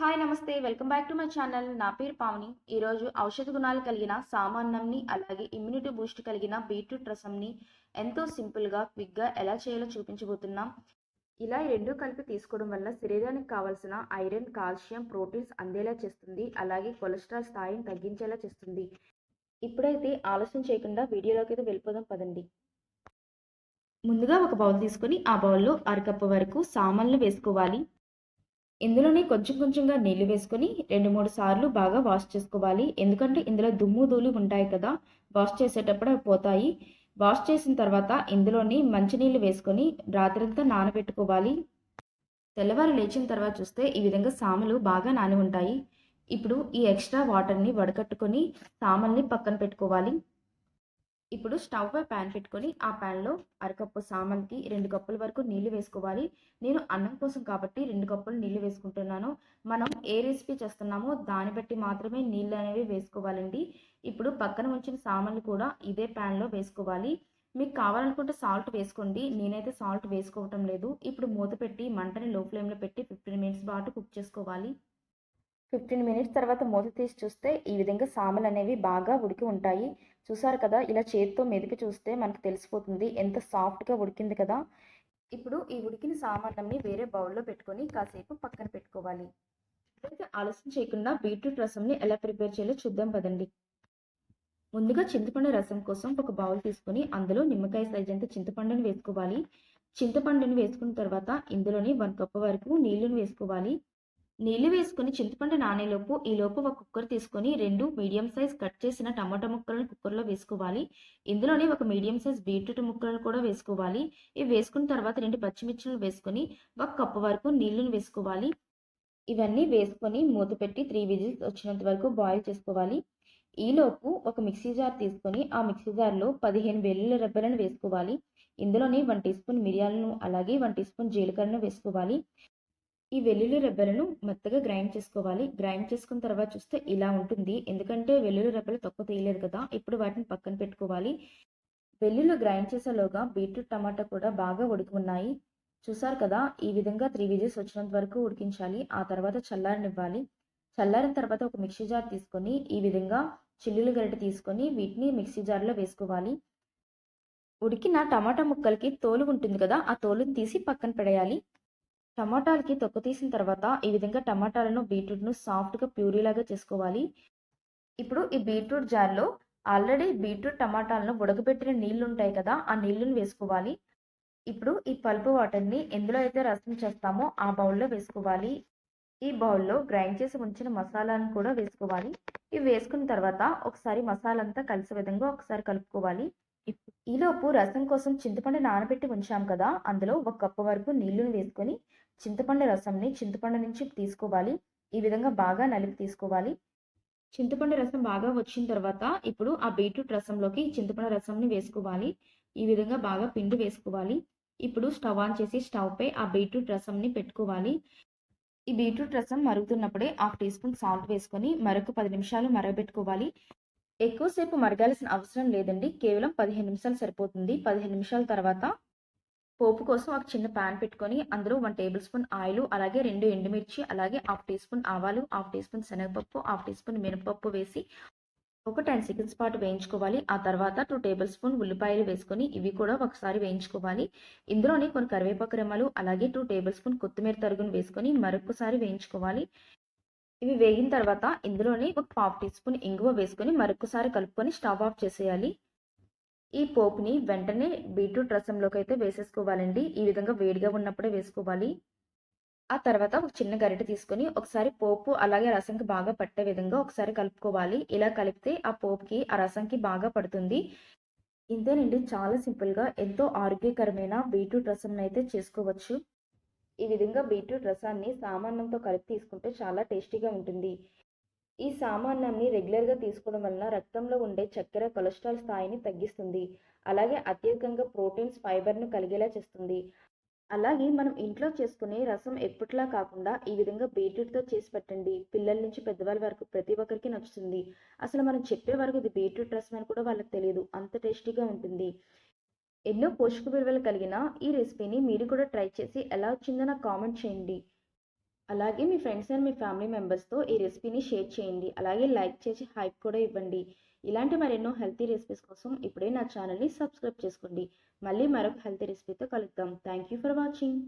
Hi నమస్తే. Welcome back to my channel. నా పేరు పావని. ఈరోజు ఔషధ గుణాలు కలిగిన సామాన్యంని అలాగే ఇమ్యూనిటీ బూస్ట్ కలిగిన బీట్రూట్ రసంని ఎంతో సింపుల్గా క్విక్గా ఎలా చేయాలో చూపించబోతున్నాం. ఇలా రెండు కలిపి తీసుకోవడం వల్ల శరీరానికి కావాల్సిన ఐరన్ కాల్షియం ప్రోటీన్స్ అందేలా చేస్తుంది. అలాగే కొలెస్ట్రాల్ స్థాయిని తగ్గించేలా చేస్తుంది. ఇప్పుడైతే ఆలస్యం చేయకుండా వీడియోలోకి అయితే వెళ్ళిపోదాం పదండి. ముందుగా ఒక బౌల్ తీసుకొని ఆ బౌల్లో అరకప్పు వరకు సామాన్లు వేసుకోవాలి. ఇందులోనే కొంచెం కొంచెంగా నీళ్ళు వేసుకొని రెండు మూడు సార్లు బాగా వాష్ చేసుకోవాలి. ఎందుకంటే ఇందులో దుమ్ము ధూళి ఉంటాయి కదా వాష్ చేసేటప్పుడు అవి పోతాయి. వాష్ చేసిన తర్వాత ఇందులోని మంచినీళ్ళు వేసుకొని రాత్రంతా నానబెట్టుకోవాలి. తెల్లవారు లేచిన తర్వాత చూస్తే ఈ విధంగా సామలు బాగా నాని ఉంటాయి. ఇప్పుడు ఈ ఎక్స్ట్రా వాటర్ని వడకట్టుకొని సామల్ని పక్కన పెట్టుకోవాలి. ఇప్పుడు స్టవ్ పై ప్యాన్ పెట్టుకొని ఆ ప్యాన్లో అరకప్పు సామాన్కి రెండు కప్పుల వరకు నీళ్ళు వేసుకోవాలి. నేను అన్నం కోసం కాబట్టి రెండు కప్పులు నీళ్ళు వేసుకుంటున్నాను. మనం ఏ రెసిపీ చేస్తున్నామో దాన్ని బట్టి మాత్రమే నీళ్ళు అనేవి వేసుకోవాలండి. ఇప్పుడు పక్కన ఉంచిన సామాన్లు కూడా ఇదే ప్యాన్లో వేసుకోవాలి. మీకు కావాలనుకుంటే సాల్ట్ వేసుకోండి. నేనైతే సాల్ట్ వేసుకోవటం లేదు. ఇప్పుడు మూత పెట్టి మంటని లో ఫ్లేమ్లో పెట్టి ఫిఫ్టీన్ మినిట్స్ పాటు కుక్ చేసుకోవాలి. ఫిఫ్టీన్ మినిట్స్ తర్వాత మూత తీసి చూస్తే ఈ విధంగా సామలు అనేవి బాగా ఉడికి ఉంటాయి. చూసారు కదా ఇలా చేతితో మెదిపి చూస్తే మనకు తెలిసిపోతుంది ఎంత సాఫ్ట్గా ఉడికింది కదా. ఇప్పుడు ఈ ఉడికిన సామాన్లన్నీ వేరే బౌల్లో పెట్టుకొని కాసేపు పక్కన పెట్టుకోవాలి. అయితే ఆలస్యం చేయకుండా బీట్రూట్ రసంని ఎలా ప్రిపేర్ చేయాలో చూద్దాం పదండి. ముందుగా చింతపండు రసం కోసం ఒక బౌల్ తీసుకొని అందులో నిమ్మకాయ సైజ్ అంత చింతపండుని వేసుకోవాలి. చింతపండుని వేసుకున్న తర్వాత ఇందులోని వన్ కప్ వరకు నీళ్ళను వేసుకోవాలి. నీళ్ళు వేసుకుని చింతపండు నానేలోపు ఈలోపు ఒక కుక్కర్ తీసుకొని రెండు మీడియం సైజ్ కట్ చేసిన టమాటా ముక్కలను కుక్కర్లో వేసుకోవాలి. ఇందులోనే ఒక మీడియం సైజ్ బీట్రూట్ ముక్కలను కూడా వేసుకోవాలి. ఇవి వేసుకున్న తర్వాత రెండు పచ్చిమిర్చిలు వేసుకొని ఒక కప్పు వరకు నీళ్ళను వేసుకోవాలి. ఇవన్నీ వేసుకొని మూత పెట్టి త్రీ విజిల్స్ వచ్చినంత వరకు బాయిల్ చేసుకోవాలి. ఈలోపు ఒక మిక్సీ జార్ తీసుకొని ఆ మిక్సీ జార్లో పదిహేను వెల్లుల్లి రెబ్బలను వేసుకోవాలి. ఇందులోనే వన్ టీ స్పూన్ మిరియాలను అలాగే వన్ టీ స్పూన్ జీలకర్రను వేసుకోవాలి. ఈ వెల్లుల్లి రెబ్బలను మెత్తగా గ్రైండ్ చేసుకోవాలి. గ్రైండ్ చేసుకున్న తర్వాత చూస్తే ఇలా ఉంటుంది. ఎందుకంటే వెల్లుల్లి రెబ్బలు తక్కువ తీయలేదు కదా ఇప్పుడు వాటిని పక్కన పెట్టుకోవాలి. వెల్లుల్లి గ్రైండ్ చేసేలోగా బీట్రూట్ టమాటా కూడా బాగా ఉడికి ఉన్నాయి చూసారు కదా ఈ విధంగా త్రీ విజిల్స్ వచ్చినంత వరకు ఉడికించాలి. ఆ తర్వాత చల్లారనివ్వాలి. చల్లారిన తర్వాత ఒక మిక్సీ జార్ తీసుకొని ఈ విధంగా చిల్లులు గరిట తీసుకొని వీటిని మిక్సీ జార్లో వేసుకోవాలి. ఉడికిన టమాటా ముక్కలకి తోలు ఉంటుంది కదా ఆ తోలుని తీసి పక్కన పడేయాలి. టమాటాలకి తొక్క తీసిన తర్వాత ఈ విధంగా టమాటాలను బీట్రూట్ను సాఫ్ట్గా ప్యూరీలాగా చేసుకోవాలి. ఇప్పుడు ఈ బీట్రూట్ జార్లో ఆల్రెడీ బీట్రూట్ టమాటాలను ఉడకబెట్టిన నీళ్ళు ఉంటాయి కదా ఆ నీళ్ళను వేసుకోవాలి. ఇప్పుడు ఈ పల్పు వాటర్ని ఎందులో అయితే రసం చేస్తామో ఆ బౌల్లో వేసుకోవాలి. ఈ బౌల్లో గ్రైండ్ చేసి ఉంచిన మసాలాను కూడా వేసుకోవాలి. ఇవి వేసుకున్న తర్వాత ఒకసారి మసాలా అంతా కలిసే విధంగా ఒకసారి కలుపుకోవాలి. ఈలోపు రసం కోసం చింతపండు నానబెట్టి ఉంచాం కదా అందులో ఒక కప్పు వరకు నీళ్ళను వేసుకొని చింతపండు రసంని చింతపండు నుంచి తీసుకోవాలి. ఈ విధంగా బాగా నలిపి తీసుకోవాలి. చింతపండు రసం బాగా వచ్చిన తర్వాత ఇప్పుడు ఆ బీట్రూట్ రసంలోకి చింతపండు రసంని వేసుకోవాలి. ఈ విధంగా బాగా పిండి వేసుకోవాలి. ఇప్పుడు స్టవ్ ఆన్ చేసి స్టవ్ పై ఆ బీట్రూట్ రసంని పెట్టుకోవాలి. ఈ బీట్రూట్ రసం మరుగుతున్నప్పుడే హాఫ్ టీ స్పూన్ సాల్ట్ వేసుకొని మరొక పది నిమిషాలు మరగబెట్టుకోవాలి. ఎక్కువసేపు మరగాల్సిన అవసరం లేదండి. కేవలం పదిహేను నిమిషాలు సరిపోతుంది. పదిహేను నిమిషాల తర్వాత పోపు కోసం ఒక చిన్న ప్యాన్ పెట్టుకొని అందులో వన్ టేబుల్ స్పూన్ ఆయిల్ అలాగే రెండు ఎండుమిర్చి అలాగే హాఫ్ టీ స్పూన్ ఆవాలు హాఫ్ టీ స్పూన్ శనగపప్పు హాఫ్ టీ స్పూన్ మినపప్పు వేసి ఒక టెన్ సెకండ్స్ పాటు వేయించుకోవాలి. ఆ తర్వాత టూ టేబుల్ స్పూన్ ఉల్లిపాయలు వేసుకొని ఇవి కూడా ఒకసారి వేయించుకోవాలి. ఇందులోనే కొన్ని కరివేపాకు రెమ్మలు అలాగే టూ టేబుల్ స్పూన్ కొత్తిమీర తరుగును వేసుకొని మరొకసారి వేయించుకోవాలి. ఇవి వేగిన తర్వాత ఇందులోనే ఒక హాఫ్ టీ స్పూన్ ఇంగువ వేసుకొని మరొకసారి కలుపుకొని స్టవ్ ఆఫ్ చేసేయాలి. ఈ పోపుని వెంటనే బీట్రూట్ రసంలోకి అయితే వేసేసుకోవాలండి. ఈ విధంగా వేడిగా ఉన్నప్పుడే వేసుకోవాలి. ఆ తర్వాత ఒక చిన్న గరిటె తీసుకొని ఒకసారి పోపు అలాగే రసంకి బాగా పట్టే విధంగా ఒకసారి కలుపుకోవాలి. ఇలా కలిపితే ఆ పోపుకి ఆ రసంకి బాగా పడుతుంది. ఇంతేనండి. చాలా సింపుల్గా ఎంతో ఆరోగ్యకరమైన బీట్రూట్ రసం అయితే చేసుకోవచ్చు. ఈ విధంగా బీట్రూట్ రసాన్ని సామాన్యంతో కలిపి తీసుకుంటే చాలా టేస్టీగా ఉంటుంది. ఈ సామాన్యాన్ని రెగ్యులర్గా తీసుకోవడం వలన రక్తంలో ఉండే చక్కెర కొలెస్ట్రాల్ స్థాయిని తగ్గిస్తుంది. అలాగే అత్యధికంగా ప్రోటీన్స్ ఫైబర్ను కలిగేలా చేస్తుంది. అలాగే మనం ఇంట్లో చేసుకునే రసం ఎప్పట్లా కాకుండా ఈ విధంగా బీట్రూట్తో చేసి పెట్టండి. పిల్లల నుంచి పెద్దవాళ్ళ వరకు ప్రతి ఒక్కరికి నచ్చుతుంది. అసలు మనం చెప్పే వరకు ఇది బీట్రూట్ రసం అని కూడా వాళ్ళకి తెలియదు. అంత టేస్టీగా ఉంటుంది. ఎన్నో పోషక విలువలు కలిగిన ఈ రెసిపీని మీరు కూడా ట్రై చేసి ఎలా వచ్చిందో నాకు కామెంట్ చేయండి. అలాగే మీ ఫ్రెండ్స్ అండ్ మీ ఫ్యామిలీ మెంబర్స్తో ఈ రెసిపీని షేర్ చేయండి. అలాగే లైక్ చేసి హైప్ కూడా ఇవ్వండి. ఇలాంటి మరెన్నో హెల్తీ రెసిపీస్ కోసం ఇప్పుడే నా ఛానల్ని సబ్స్క్రైబ్ చేసుకోండి. మళ్ళీ మరొక హెల్తీ రెసిపీతో కలుద్దాం. Thank you for watching